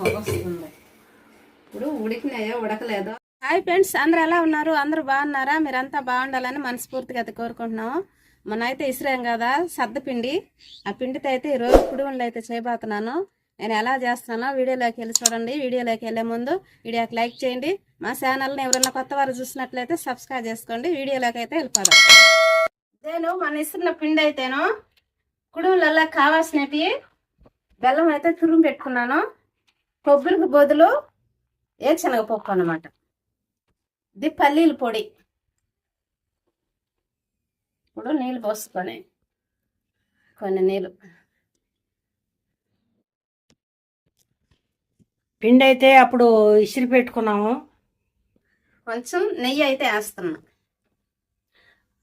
పొగ వస్తుంది ఇప్పుడు ఉడికినాయో ఉడకలేదో. హాయ్ ఫ్రెండ్స్ అందరు ఎలా ఉన్నారు? అందరూ బాగున్నారా? మీరంతా బాగుండాలని మనస్ఫూర్తిగా అయితే కోరుకుంటున్నాము మొన్న అయితే ఇసిరాం కదా సద్దపిండి ఆ పిండితో అయితే ఈరోజు కుడుములు అయితే చేయబోతున్నాను. నేను ఎలా చేస్తున్నానో వీడియోలోకి వెళ్ళి చూడండి. వీడియోలోకి వెళ్ళే ముందు వీడియోకి లైక్ చేయండి. మా ఛానల్ని ఎవరైనా కొత్త వారు చూసినట్లయితే సబ్స్క్రైబ్ చేసుకోండి. వీడియోలోకి అయితే వెళ్ళిపోదాం. నేను మన ఇస్తున్న పిండి అయితేను. కుడుములలో కావాల్సినవి. బెల్లం అయితే తురుము పెట్టుకున్నాను. కొబ్బరికి బదులు ఏచనగపప్పు అన్నమాట. ఇది పల్లీల పొడి. ఇప్పుడు నీళ్ళు పోసుకొని కొన్ని నీళ్ళు. పిండి అయితే అప్పుడు ఇసిరి పెట్టుకున్నాము. కొంచెం నెయ్యి అయితే వేస్తున్నా.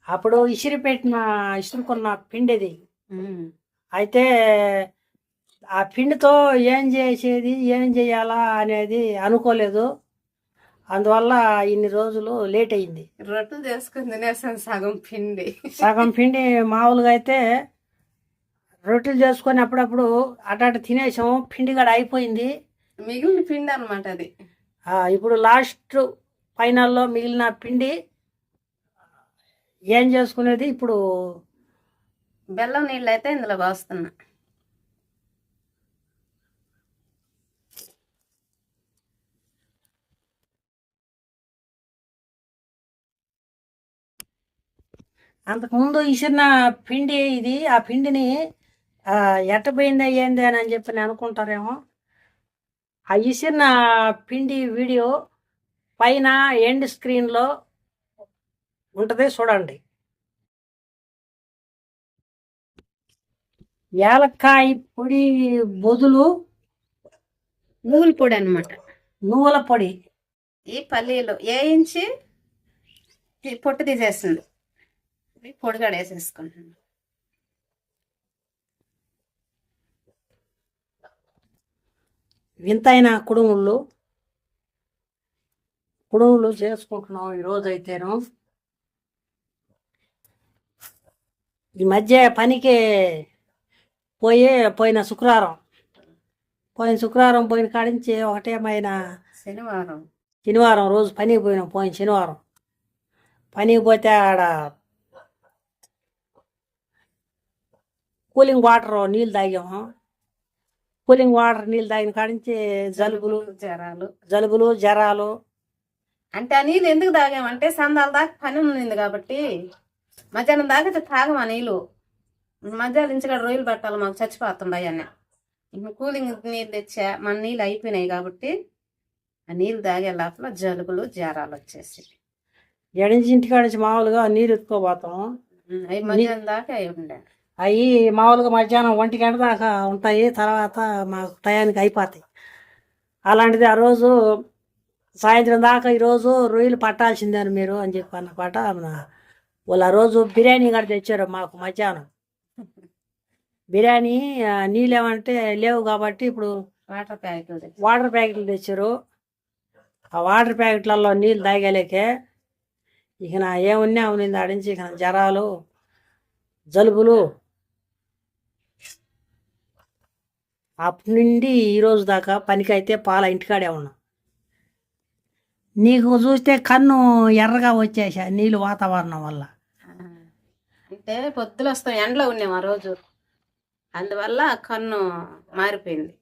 అప్పుడు ఇసిరి పెట్టిన ఇసురుకున్న పిండిది అయితే ఆ పిండితో ఏం చేసేది ఏం చేయాలా అనేది అనుకోలేదు. అందువల్ల ఇన్ని రోజులు లేట్ అయింది. రొట్టెలు చేసుకుని తినేసాను సగం పిండి. సగం పిండి మామూలుగా అయితే రొట్టెలు చేసుకొని అప్పుడప్పుడు అటు తినేసాము పిండి కూడా అయిపోయింది. మిగిలిన పిండి అనమాట అది. ఇప్పుడు లాస్ట్ ఫైనల్లో మిగిలిన పిండి ఏం చేసుకునేది ఇప్పుడు? బెల్లం నీళ్ళు అయితే ఇందులో పోస్తున్నా. అంతకుముందు ఇసిన పిండి ఇది ఆ పిండిని ఆ, ఎట్టపోయింది ఏంది అని అని చెప్పి అనుకుంటారేమో. ఆ ఇసిన పిండి వీడియో పైన ఎండ్ స్క్రీన్లో ఉంటుంది చూడండి. ఏలక్కాయ పొడి బొదులు నువ్వుల పొడి అనమాట నువ్వుల పొడి. ఈ పల్లీలు వేయించి ఈ పొట్టు తీసేస్తుంది. ఈ పొడిగాడ వేసేసుకుంటున్నాను వింతైన కుడుములు కుడుములు చేసుకుంటున్నాం ఈరోజు అయితేను ఈ మధ్య పనికి పోయి పోయిన శుక్రవారం. పోయిన శుక్రవారం పోయిన కాడించి ఒకటేమైనా శనివారం. శనివారం రోజు పనికి పోయినాం పోయిన శనివారం. పనికి పోతే ఆడ కూలింగ్ వాటర్ నీళ్ళు తాగాము కూలింగ్ వాటర్ నీళ్ళు తాగిన కాడించి జలుబులు జ్వరాలు. జలుబులు జ్వరాలు. అంటే ఆ నీళ్ళు ఎందుకు తాగామంటే సందాల దాకా పని ఉంది కాబట్టి. మధ్యాహ్నం దాకా తాగం ఆ నీళ్ళు? మధ్యాహ్నం నుంచి కూడా రొయ్యలు పెట్టాలి మాకు చచ్చిపోతుండయి అన్న. కూలింగ్ నీళ్ళు తెచ్చా మన నీళ్ళు అయిపోయినాయి కాబట్టి ఆ నీళ్ళు తాగే లోపల జలుబులు జ్వరాలు వచ్చేసి ఎడించి ఇంటికాడ నుంచి మామూలుగా నీరు ఎత్తుకోపోతాం అవి మధ్యాహ్నం దాకా అయి ఉండే. అవి మామూలుగా మధ్యాహ్నం ఒంటి గంట దాకా ఉంటాయి తర్వాత మాకు టయానికి అయిపోతాయి. అలాంటిది ఆ రోజు సాయంత్రం దాకా ఈరోజు రొయ్యలు పట్టాల్సిందేను మీరు అని చెప్పి అన్నమాట మన- వాళ్ళు ఆ రోజు బిర్యానీ కూడా తెచ్చారు మాకు మధ్యాహ్నం. బిర్యానీ ఆ, నీళ్ళు ఏమంటే లేవు కాబట్టి ఇప్పుడు వాటర్ ప్యాకెట్లు వాటర్ ప్యాకెట్లు తెచ్చారు. ఆ వాటర్ ప్యాకెట్లలో నీళ్ళు తాగలేకే ఇక నా ఏమున్నా ఉన్నింది ఆడించి ఇక జ్వరాలు జలుబులు అప్పటి నుండి ఈ రోజు దాకా పనికైతే పాల ఇంటికాడే ఉన్నా. నీకు చూస్తే కన్ను ఎర్రగా వచ్చేసా నీళ్ళు వాతావరణం వల్ల. అంటే పొద్దులు వస్తాం ఎండలో ఉన్నాం ఆ రోజు. అందువల్ల కన్ను మారిపోయింది.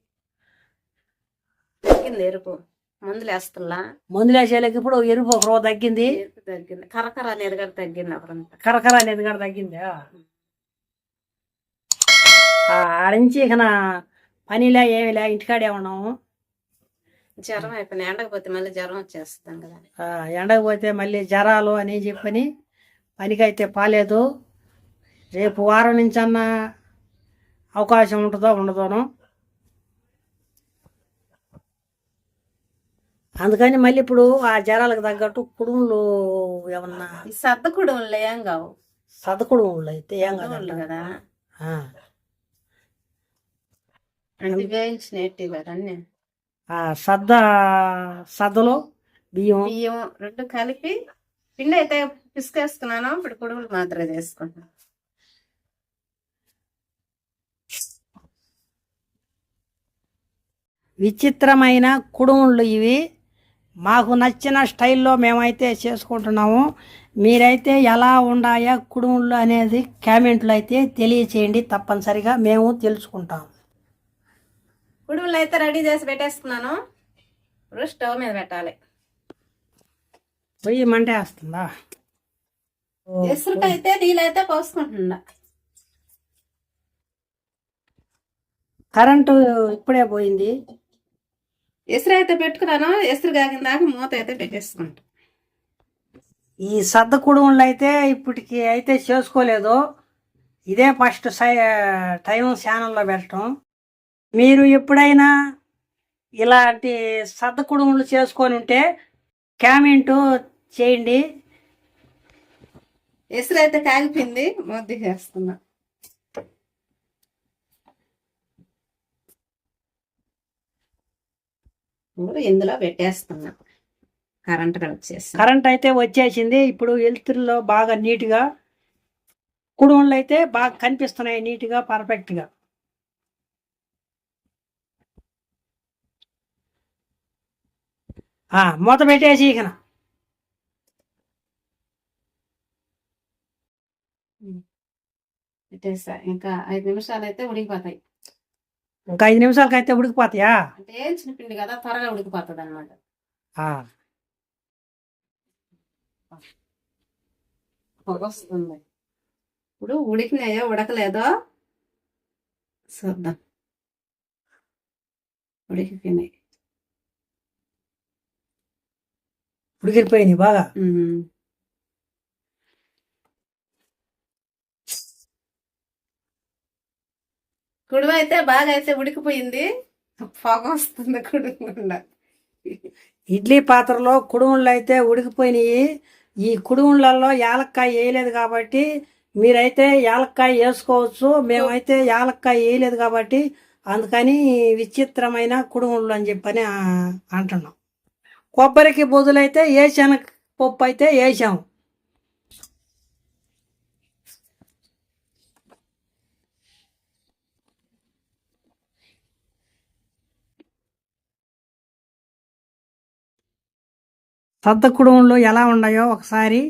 తగ్గింది ఎరుపు. మందులు వేస్తున్నా. మందులు వేసేళ్ళకి ఇప్పుడు ఎరుపు ఒక రోజు తగ్గింది. ఎరుపు తగ్గింది. కరకర అనేది కూడా తగ్గింది అప్పుడంతా. కరకర అనేది కూడా తగ్గింది? ఆడించి ఇక నా పనిలే ఏమిలే? ఇంటికాడే ఉన్నాము. జ్వరం అయిపోయింది ఎండకపోతే మళ్ళీ జ్వరం వచ్చేస్తాం కదా ఆ, ఎండకు పోతే మళ్ళీ జ్వరాలు అని చెప్పని పనికైతే పాలేదు. రేపు వారం నుంచి అన్న అవకాశం ఉంటుందో ఉండదోను. అందుకని మళ్ళీ ఇప్పుడు ఆ జ్వరాలకు తగ్గట్టు కుడుములు ఏమన్నా సర్దకుడు ఏం కావు. సదకుడుములు అయితే ఏం కదా. కదా వేయించినట్టు కదా అన్నీ ఆ సద్ద సద్దలు బియ్యం. బియ్యం రెండు కలిపి పిండి అయితే పిసికేస్తున్నాను ఇప్పుడు కుడుములు మాత్రమే చేసుకుంటున్నాను విచిత్రమైన కుడుముళ్ళు ఇవి. మాకు నచ్చిన స్టైల్లో మేమైతే చేసుకుంటున్నాము. మీరైతే ఎలా ఉండాయా కుడుముళ్ళు అనేది కామెంట్లు అయితే తెలియచేయండి. తప్పనిసరిగా మేము తెలుసుకుంటాం కుడుములు అయితే రెడీ చేసి పెట్టేసుకున్నాను. ఇప్పుడు స్టవ్ మీద పెట్టాలి. పొయ్యి మంటే వస్తుందా? ఎసురుకైతే నీళ్ళైతే పోసుకుంటున్నా. కరెంటు ఇప్పుడే పోయింది. ఎసురు అయితే పెట్టుకున్నాను. ఎసురు కాగిన దాకా మూత అయితే పెట్టేసుకుంటా. ఈ సద్ద కుడుముళ్ళు అయితే ఇప్పటికి అయితే చేసుకోలేదు. ఇదే ఫస్ట్ సై టైం ఛానల్లో పెట్టడం. మీరు ఎప్పుడైనా ఇలాంటి సద్ద కుడుములు చేసుకొని ఉంటే కామెంట్ చేయండి. ఎసురు అయితే కాగిపోయింది తీసేస్తున్నా ఇప్పుడు ఇందులో పెట్టేస్తున్నా. కరెంట్ వచ్చేసి కరెంట్ అయితే వచ్చేసింది. ఇప్పుడు వెలుతురులో బాగా నీట్గా కుడుములు అయితే బాగా కనిపిస్తున్నాయి నీట్గా పర్ఫెక్ట్గా మూత పెట్టేసి ఇక పెట్టేసా ఇంకా ఐదు నిమిషాలు అయితే ఉడికిపోతాయి. ఇంకా ఐదు నిమిషాలకి అయితే ఉడికిపోతాయా? అంటే చిన్నపిండి కదా త్వరగా ఉడికిపోతుంది అనమాట వస్తుంది ఇప్పుడు ఉడికినాయో ఉడకలేదో చూద్దాం. ఉడికిపోయినాయి. ఉడికిపోయినాయి బాగా. కుడువ అయితే బాగా అయితే ఉడికిపోయింది. పొగ వస్తుంది కుడుకుండా ఇడ్లీ పాత్రలో కుడుముళ్ళు అయితే ఉడికిపోయినాయి. ఈ కుడుములలో యాలక్కాయ వేయలేదు కాబట్టి మీరైతే యాలక్కాయ వేసుకోవచ్చు. మేమైతే యాలక్కాయ వేయలేదు కాబట్టి అందుకని విచిత్రమైన కుడుముళ్ళు అని చెప్పని అంటున్నాం. కొబ్బరికి బదులైతే శనగ పప్పు అయితే వేసాం. సద్ద కుడుములు ఎలా ఉన్నాయో ఒకసారి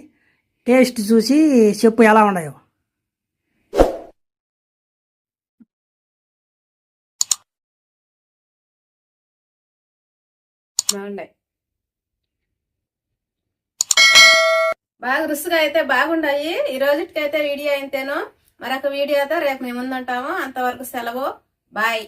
టేస్ట్ చూసి చెప్పు ఎలా ఉన్నాయో బాగున్నాయి. బాగా రుసుగా అయితే బాగుండాయి. ఈ రోజుకైతే వీడియో అయితేనో మరొక వీడియోతో రేపు మేము ముందుంటాము అంతవరకు సెలవు. బాయ్.